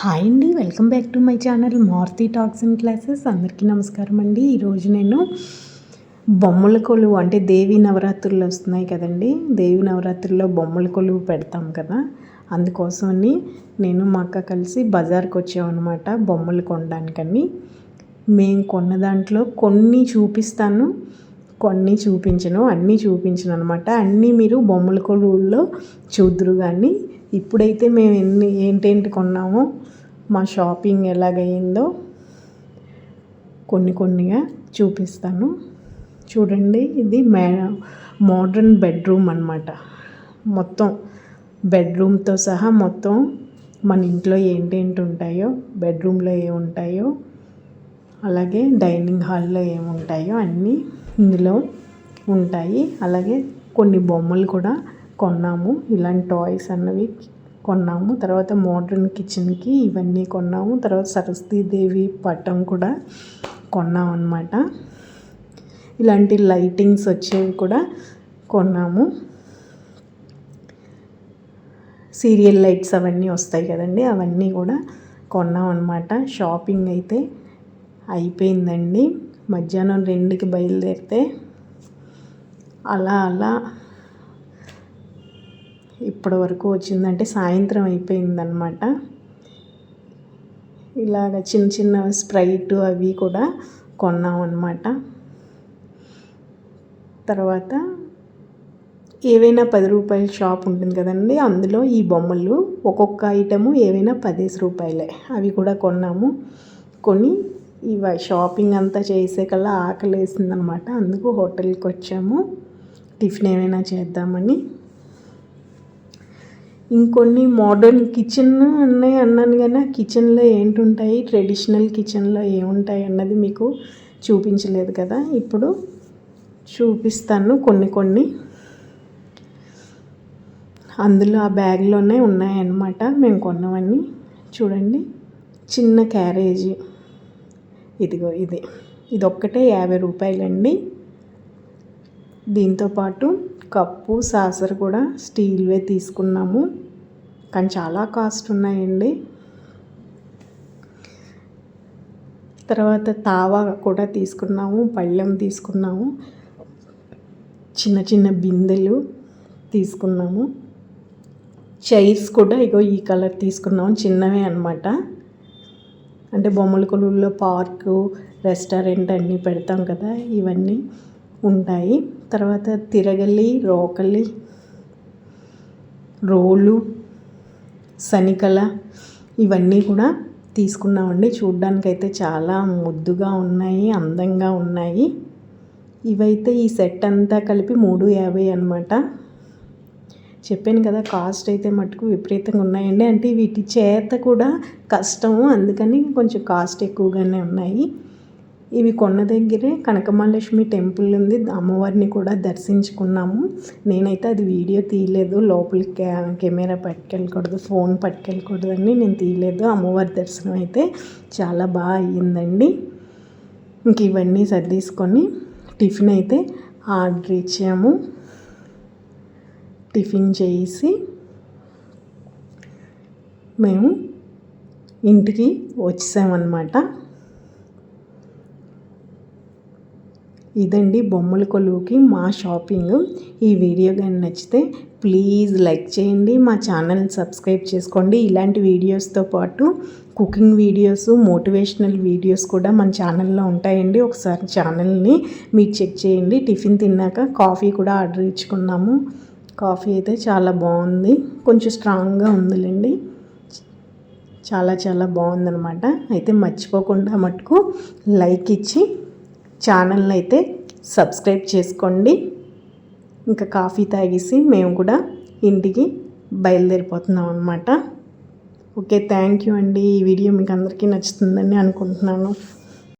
Hi అండి welcome back to my channel Maruthi talks and classes. అందరికీ నమస్కారం అండి. ఈరోజు నేను బొమ్మల కొలువు అంటే దేవి నవరాత్రులు వస్తున్నాయి కదండి. దేవి నవరాత్రుల్లో బొమ్మల కొలువు పెడతాం కదా. అందుకోసమని నేను మా అక్క కలిసి బజార్కి వచ్చామన్నమాట బొమ్మలు కొనడానికని. మేము కొన్న దాంట్లో కొన్ని చూపిస్తాను కొన్ని చూపించను అన్నీ చూపించను అనమాట అన్నీ మీరు బొమ్మల కొలువుల్లో చూద్దరు కానీ ఇప్పుడైతే మేము ఎన్ని ఏంటేంటి కొన్నామో మా షాపింగ్ ఎలాగైందో కొన్ని కొన్నిగా చూపిస్తాను. చూడండి ఇది మే మోడ్రన్ బెడ్రూమ్ అనమాట మొత్తం బెడ్రూమ్తో సహా మొత్తం మన ఇంట్లో ఏంటేంటి ఉంటాయో బెడ్రూమ్లో ఏముంటాయో అలాగే డైనింగ్ హాల్లో ఏముంటాయో అన్నీ ఇందులో ఉంటాయి. అలాగే కొన్ని బొమ్మలు కూడా కొన్నాము. ఇలాంటి టాయ్స్ అన్నవి కొన్నాము. తర్వాత మోడ్రన్ కిచెన్కి ఇవన్నీ కొన్నాము. తర్వాత సరస్వతీదేవి పటం కూడా కొన్నాం అనమాట ఇలాంటి లైటింగ్స్ వచ్చేవి కూడా కొన్నాము. సీరియల్ లైట్స్ అవన్నీ వస్తాయి కదండి అవన్నీ కూడా కొన్నాం అనమాట షాపింగ్ అయితే అయిపోయిందండి. మధ్యాహ్నం రెండుకి బయలుదేరితే అలా అలా ఇప్పటి వరకు వచ్చిందంటే సాయంత్రం అయిపోయిందనమాట ఇలాగ చిన్న చిన్న స్ప్రైట్ అవి కూడా కొన్నాం అనమాట తర్వాత ఏవైనా పది రూపాయల షాప్ ఉంటుంది కదండి అందులో ఈ బొమ్మలు ఒక్కొక్క ఐటము ఏవైనా పదేసి రూపాయలే. అవి కూడా కొన్నాము. కొని ఇవ షాపింగ్ అంతా చేసే కల్లా ఆకలి వేసిందనమాట అందుకు హోటల్కి వచ్చాము. టిఫిన్ ఏమైనా చేద్దామని. ఇంకొన్ని మోడర్న్ కిచెన్ ఉన్నాయి అన్నాను కానీ ఆ కిచెన్లో ఏంటుంటాయి? ట్రెడిషనల్ కిచెన్లో ఏముంటాయి అన్నది మీకు చూపించలేదు కదా. ఇప్పుడు చూపిస్తాను కొన్ని కొన్ని. అందులో ఆ బ్యాగ్లోనే ఉన్నాయన్నమాట. మేము కొన్నవన్నీ. చూడండి. చిన్న క్యారేజీ. ఇదిగో ఇది. ఇది ఒక్కటే యాభై రూపాయలండి. దీంతోపాటు కప్పు సాసర్ కూడా స్టీల్వే తీసుకున్నాము. కానీ చాలా కాస్ట్ ఉన్నాయండి. తర్వాత తావా కూడా తీసుకున్నాము పళ్ళెం తీసుకున్నాము. చిన్న చిన్న బిందెలు తీసుకున్నాము. చైర్స్ కూడా ఇగో ఈ కలర్ తీసుకున్నాము చిన్నవే అనమాట అంటే బొమ్మల కొలువుల్లో పార్కు రెస్టారెంట్ అన్నీ పెడతాం కదా ఇవన్నీ ఉంటాయి. తర్వాత తిరగలి రోకలి రోలు సనికల ఇవన్నీ కూడా తీసుకున్నామండి. చూడ్డానికైతే చాలా ముద్దుగా ఉన్నాయి అందంగా ఉన్నాయి. ఇవైతే ఈ సెట్ అంతా కలిపి మూడు యాభై అనమాట చెప్పాను కదా కాస్ట్ అయితే మటుకు విపరీతంగా ఉన్నాయండి. అంటే వీటి చేత కూడా కష్టము అందుకని కొంచెం కాస్ట్ ఎక్కువగానే ఉన్నాయి. ఇవి కొన్న దగ్గరే కనకమహాలక్ష్మి టెంపుల్ ఉంది. అమ్మవారిని కూడా దర్శించుకున్నాము. నేనైతే అది వీడియో తీయలేదు. లోపలికి కెమెరా పట్టుకెళ్ళకూడదు ఫోన్ పట్టుకెళ్ళకూడదని నేను తీయలేదు. అమ్మవారి దర్శనం అయితే చాలా బాగా అయ్యిందండి. ఇంక ఇవన్నీ సర్దీసుకొని టిఫిన్ అయితే ఆర్డర్ ఇచ్చాము. టిఫిన్ చేసి మేము ఇంటికి వచ్చేసామన్నమాట ఇదండి బొమ్మల కొలువుకి మా షాపింగ్. ఈ వీడియో కానీ నచ్చితే ప్లీజ్ లైక్ చేయండి మా ఛానల్ సబ్స్క్రైబ్ చేసుకోండి. ఇలాంటి వీడియోస్తో పాటు కుకింగ్ వీడియోస్ మోటివేషనల్ వీడియోస్ కూడా మన ఛానల్లో ఉంటాయండి. ఒకసారి ఛానల్ని మీరు చెక్ చేయండి. టిఫిన్ తిన్నాక కాఫీ కూడా ఆర్డర్ ఇచ్చుకున్నాము. కాఫీ అయితే చాలా బాగుంది. కొంచెం స్ట్రాంగ్గా ఉందిలేండి. చాలా చాలా బాగుందనమాట అయితే మర్చిపోకుండా మటుకు లైక్ ఇచ్చి ఛానల్ని అయితే సబ్స్క్రైబ్ చేసుకోండి. ఇంకా కాఫీ తాగేసి మేము కూడా ఇంటికి బయలుదేరిపోతున్నాం అనమాట ఓకే థ్యాంక్ యూ అండి. ఈ వీడియో మీకు అందరికీ నచ్చుతుందని అనుకుంటున్నాను.